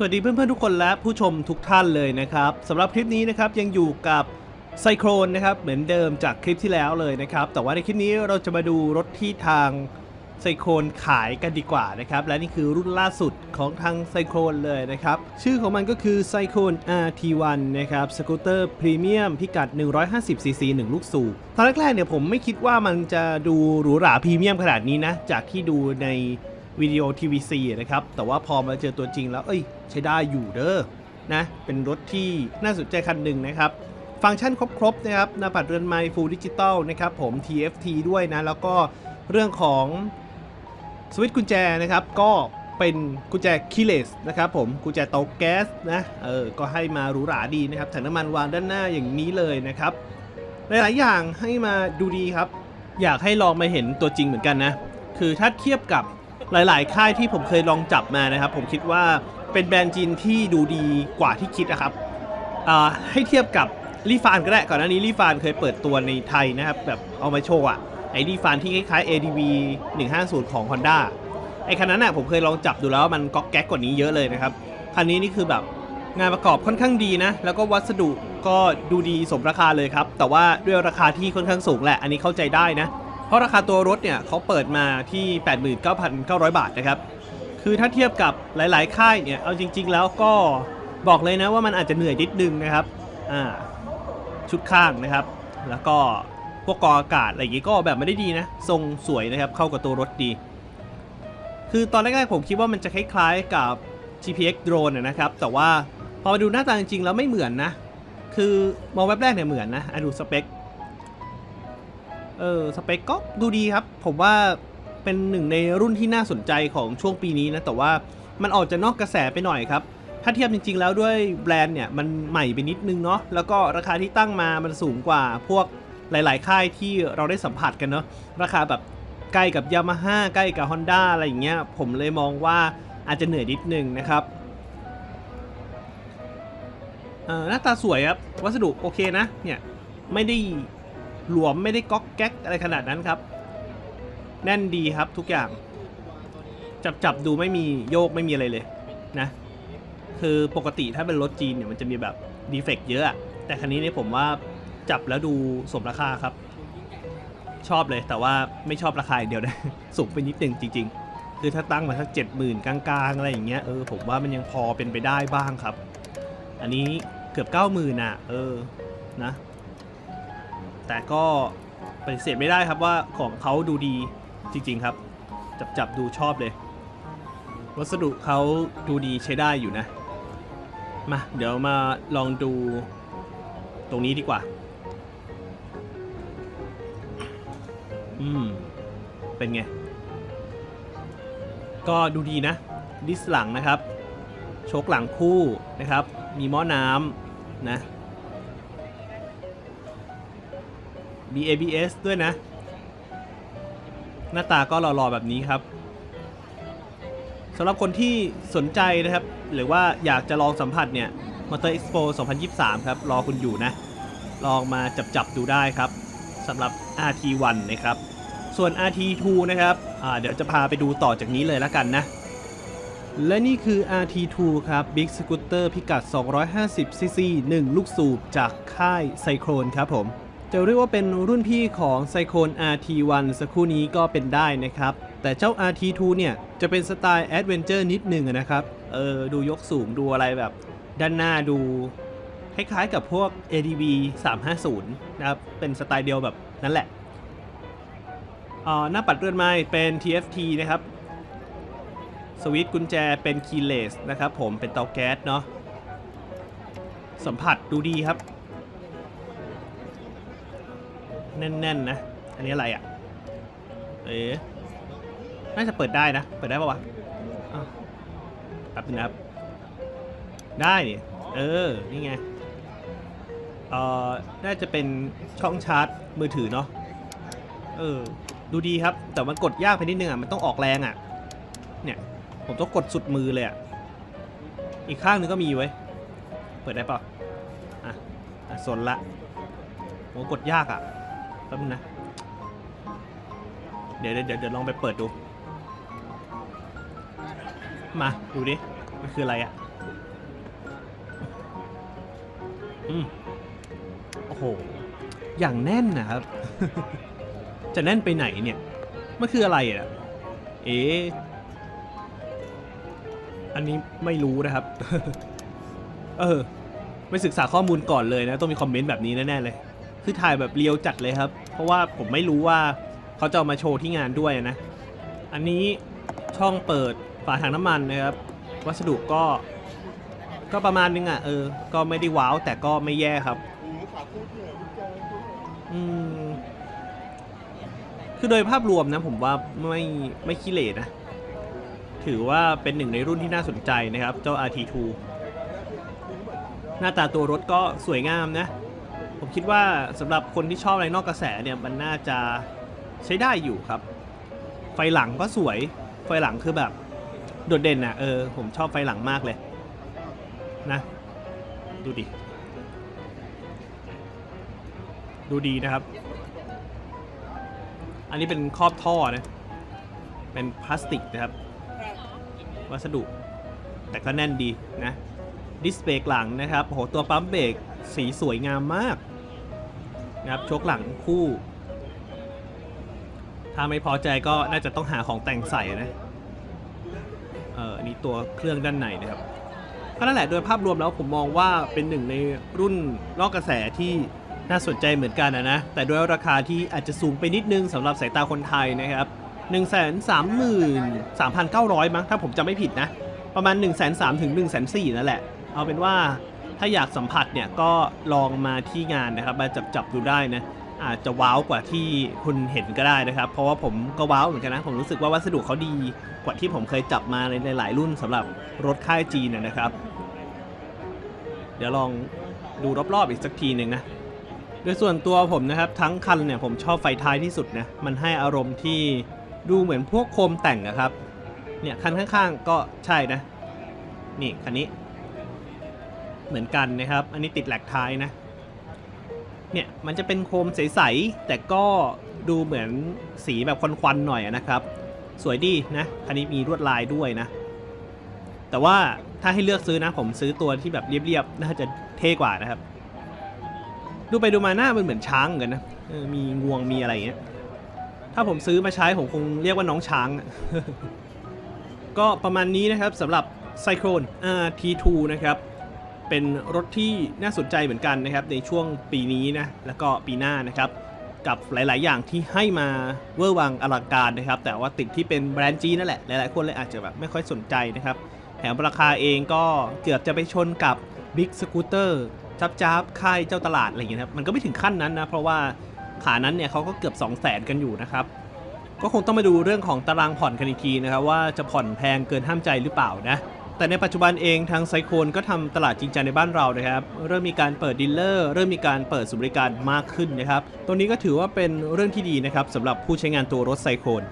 สวัสดีเพื่อนๆทุกคนและผู้ชมทุกท่านเลยนะครับสำหรับคลิปนี้นะครับยังอยู่กับไซโครนนะครับเหมือนเดิมจากคลิปที่แล้วเลยนะครับ แต่ว่าในคลิปนี้เราจะมาดูรถที่ทางไซโครนขายกันดีกว่านะครับ และนี่คือรุ่นล่าสุดของทางไซโครนเลยนะครับ ชื่อของมันก็คือไซโครน RT1 นะครับสกูตเตอร์พรีเมียมพิกัด 150cc 1 ลูกสูบตอนแรกๆเนี่ยผมไม่คิดว่ามันจะดูหรูหราพรีเมียมขนาดนี้นะ จากที่ดูใน วิดีโอ TVC นะครับ แต่ว่าพอมาเจอตัวจริงแล้ว เอ้ย ใช้ได้อยู่เด้อ นะ เป็นรถที่น่าสนใจคันหนึ่งนะครับ ฟังก์ชันครบ ๆ นะครับหน้าปัดเรือนไมค์ฟูลดิจิตอลนะครับผม TFT ด้วยนะ แล้วก็เรื่องของสวิตช์กุญแจนะครับ ก็เป็นกุญแจคีเลสนะครับผม กุญแจเตาแก๊สนะ เออ ก็ให้มาหรูหราดีนะครับถังน้ำมันวางด้านหน้าอย่างนี้เลยนะครับ หลายๆอย่างให้มาดูดีครับ อยากให้ลองมาเห็นตัวจริงเหมือนกันนะ คือถ้าเทียบกับ หลาย ๆ ค่ายที่ผมเคยลองจับมานะครับ ผมคิดว่าเป็นแบรนด์จีนที่ดูดีกว่าที่คิดนะครับให้เทียบกับลีฟานก็ได้ก่อนหน้านี้ลีฟานเคยเปิดตัวในไทยนะครับแบบเอามาโชว์อะไอ้ลีฟานที่คล้ายๆ ADV 150 ของ Honda ไอ้คันนั้นน่ะผมเคยลองจับดูแล้วมันก๊อกแก๊กกว่านี้เยอะเลยนะครับ คันนี้นี่คือแบบงานประกอบค่อนข้างดีนะ แล้วก็วัสดุก็ดูดีสมราคาเลยครับ แต่ว่าด้วยราคาที่ค่อนข้างสูงแหละ อันนี้เข้าใจได้นะ เพราะราคาตัวรถเนี่ยเขาเปิดมาที่ 89,900 บาทนะครับ คือถ้าเทียบกับหลาย ๆ ค่ายเนี่ย เอาจริง ๆ แล้วก็บอกเลยนะว่ามันอาจจะเหนื่อยนิดนึงนะครับ อ่า ชุดข้างนะครับ แล้วก็พวกกออากาศอะไรอย่างงี้ก็ออกแบบไม่ได้ดีนะ ทรงสวยนะครับ เข้ากับตัวรถดี คือตอนแรก ๆ ผมคิดว่ามันจะคล้าย ๆ กับ GPX drone นะนะครับ แต่ว่าพอมาดูหน้าตาจริง ๆ แล้วไม่เหมือนนะ คือมองแวบแรกเนี่ยเหมือนนะอดูสเปค เออสเปคก็ดูดีครับ ผมว่าเป็นหนึ่งในรุ่นที่น่าสนใจของช่วงปีนี้นะแต่ว่ามันออกจะนอกกระแสไปหน่อยครับ ถ้าเทียบจริง ๆ แล้วด้วยแบรนด์เนี่ยมันใหม่ไปนิดนึงเนาะแล้วก็ราคาที่ตั้งมามันสูงกว่าพวกหลาย ๆ ค่ายที่เราได้สัมผัสกันเนาะราคาแบบใกล้กับ Yamaha ใกล้กับ Honda อะไรอย่างเงี้ยผมเลยมองว่าอาจจะเหนื่อยนิดนึงนะครับเออหน้าตาสวยครับ วัสดุโอเคนะเนี่ยไม่ได้ หลวมไม่ได้ก๊อกแก๊กอะไรขนาดนั้นครับ แน่นดีครับทุกอย่าง จับจับดูไม่มีโยกไม่มีอะไรเลยนะ คือปกติถ้าเป็นรถจีนเนี่ยมันจะมีแบบดีเฟกต์เยอะ แต่คันนี้เนี่ยผมว่าจับแล้วดูสมราคาครับ ชอบเลยแต่ว่าไม่ชอบราคาอย่างเดียวนะสูงไปนิดนึงจริง ๆ คือถ้าตั้งมาสักเจ็ดหมื่นกลางๆอะไรอย่างเงี้ยเออผมว่ามันยังพอเป็นไปได้บ้างครับ อันนี้เกือบเก้าหมื่นอะ เออนะ แต่ก็ปฏิเสธไม่ได้ครับว่าของเขาดูดีจริงๆครับ จับจับดูชอบเลย วัสดุเขาดูดีใช้ได้อยู่นะ มาเดี๋ยวมาลองดูตรงนี้ดีกว่า อืม เป็นไง ก็ดูดีนะ ดิสหลังนะครับ โชคหลังคู่นะครับ มีหม้อน้ำนะ BABS ด้วยนะ หน้าตาก็หล่อๆแบบนี้ครับสำหรับคนที่สนใจนะครับ หรือว่าอยากจะลองสัมผัสเนี่ย Motor Expo 2023 ครับ รอคุณอยู่นะ ลองมาจับๆดูได้ครับสำหรับ RT1 นะครับ ส่วน RT2 นะครับเดี๋ยวจะพาไปดูต่อจากนี้เลยแล้วกันนะ และนี่คือ RT2 ครับ Big Scooter พิกัด 250cc 1 ลูกสูบจากค่ายไซโครนครับผม จะเรียกว่าเป็นรุ่นพี่ของไซโค n RT1 สักครู่นี้ก็เป็นได้นะครับ แต่เจ้า RT2 เนี่ย จะเป็นสไตล์แอดเวนเจอร์นิดหนึ่งนะครับ เออ ดูยกสูงดูอะไรแบบ ด้านหน้าดู คล้ายๆกับพวก ADV 350 นะครับ เป็นสไตล์เดียวแบบนั้นแหละอ่าหน้าปัดเรือนไม้เป็น TFT นะครับ สวิตช์กุญแจเป็น keyless นะครับผมเป็นเตาแก๊สเนาะสัมผัสดูดีครับ แน่นๆนะ อันนี้อะไรอะ่ะ เอ๊ะน่าจะเปิดได้นะ เปิดได้ปะวะอ้าวแป๊บนึงนะครับ ได้นี่เออ นี่ไง เอ่อ น่าจะเป็นช่องชาร์จมือถือเนาะ เออ ดูดีครับ แต่มันกดยากไปนิดนึงอะ มันต้องออกแรงอะ เนี่ย ผมต้องกดสุดมือเลยอะ อีกข้างนึงก็มีไว้ เปิดได้ปะอะ อะสนละโหกดยากอะ แป๊บนะ เดี๋ยวเดี๋ยวเดี๋ยวลองไปเปิดดู มาดูดิ มันคืออะไรอะ่ะ อืม โอ้โห อย่างแน่นนะครับ จะแน่นไปไหนเนี่ย มันคืออะไรอะ่ะ เอ๊อันนี้ไม่รู้นะครับ เออ ไม่ศึกษาข้อมูลก่อนเลยนะ ต้องมีคอมเมนต์แบบนี้แน่ๆเลย คือถ่ายแบบเรียวจัดเลยครับ เพราะว่าผมไม่รู้ว่าเขาจะเอามาโชว์ที่งานด้วยนะ อันนี้ช่องเปิดฝาถังน้ำมันนะครับ วัสดุก็ ก็ประมาณนึงอะ เออ ก็ไม่ได้ว้าวแต่ก็ไม่แย่ครับอืมคือโดยภาพรวมนะผมว่าไม่ไม่ขี้เหร่นะ ถือว่าเป็นหนึ่งในรุ่นที่น่าสนใจนะครับ เจ้า RT2 หน้าตาตัวรถก็สวยงามนะ ผมคิดว่าสำหรับคนที่ชอบอะไรนอกกระแสเนี่ยมันน่าจะใช้ได้อยู่ครับ ไฟหลังก็สวย ไฟหลังคือแบบ โดดเด่นอะเออผมชอบไฟหลังมากเลย นะ ดูดิ ดูดีนะครับ อันนี้เป็นครอบท่อนะ เป็นพลาสติกนะครับ วัสดุ แต่ก็แน่นดีนะ ดิสเบรกหลังนะครับโอ้โหตัวปั๊มเบรก สีสวยงามมากนะครับชคหลังคู่ ถ้าไม่พอใจก็น่าจะต้องหาของแต่งใส่นะเออนนี้ตัวเครื่องด้านในนะครับก็นั่นแหละโดยภาพรวมแล้วผมมองว่าเป็นหนึ่งในรุ่นนอกกระแสที่น่าสนใจเหมือนกันนะนะแต่ด้วยราคาที่อาจจะสูงไปนิดนึงสำหรับสายตาคนไทยนะครับ 1 3 3 9 0 0 มั้งถ้าผมจำไม่ผิดนะ ประมาณ 1 3 0 0 0ถึง1 4 0 0 0นั่นแหละ เอาเป็นว่า ถ้าอยากสัมผัสเนี่ยก็ลองมาที่งานนะครับ มาจับจับดูได้นะอาจจะว้าวกว่าที่คุณเห็นก็ได้นะครับ เพราะว่าผมก็ว้าวเหมือนกันนะ ผมรู้สึกว่าวัสดุเขาดีกว่าที่ผมเคยจับมาในหลาย ๆ รุ่นสำหรับรถค่ายจีนนะครับ เดี๋ยวลองดูรอบ ๆ อีกสักทีหนึ่งนะโดยส่วนตัวผมนะครับทั้งคันเนี่ยผมชอบไฟท้ายที่สุดนะมันให้อารมณ์ที่ดูเหมือนพวกโคมแต่งอะครับเนี่ยคันข้างๆก็ใช่นะ นี่คันนี้ เหมือนกันนะครับ อันนี้ติดแหลกท้ายนะ เนี่ยมันจะเป็นโคมใสๆแต่ก็ดูเหมือนสีแบบควันๆหน่อยนะครับ สวยดีนะคันนี้มีลวดลายด้วยนะ แต่ว่าถ้าให้เลือกซื้อนะผมซื้อตัวที่แบบเรียบๆน่าจะเท่กว่านะครับ ดูไปดูมาหน้ามันเหมือนช้างกันนะมีงวงมีอะไรอย่างเงี้ยถ้าผมซื้อมาใช้ผมคงเรียกว่าน้องช้าง ก็ประมาณนี้นะครับสำหรับ Cyclone RT2 นะครับ เป็นรถที่น่าสนใจเหมือนกันนะครับในช่วงปีนี้นะแล้วก็ปีหน้านะครับกับหลาย ๆ อย่างที่ให้มาเวอร์วังอลังการนะครับ แต่ว่าติดที่เป็นแบรนด์จีนนั่นแหละหลาย ๆ คนเลยอาจจะแบบไม่ค่อยสนใจนะครับแถมราคาเองก็เกือบจะไปชนกับ Big Scooter จับจับค่ายเจ้าตลาดอะไรอย่างเงี้ยนะครับมันก็ไม่ถึงขั้นนั้นนะเพราะว่าขานั้นเนี่ยเขาก็เกือบ 2 0 0 0 0 0กันอยู่นะครับก็คงต้องมาดูเรื่องของตารางผ่อนกันอีกทีนะครับว่าจะผ่อนแพงเกินห้ามใจหรือเปล่านะ แต่ในปัจจุบันเองทางไซโคนก็ทำตลาดจริงจังในบ้านเรานะครับ เริ่มมีการเปิดดีลเลอร์ เริ่มมีการเปิดสุบริการมากขึ้นนะครับ ตรงนี้ก็ถือว่าเป็นเรื่องที่ดีนะครับสำหรับผู้ใช้งานตัวรถไซโคน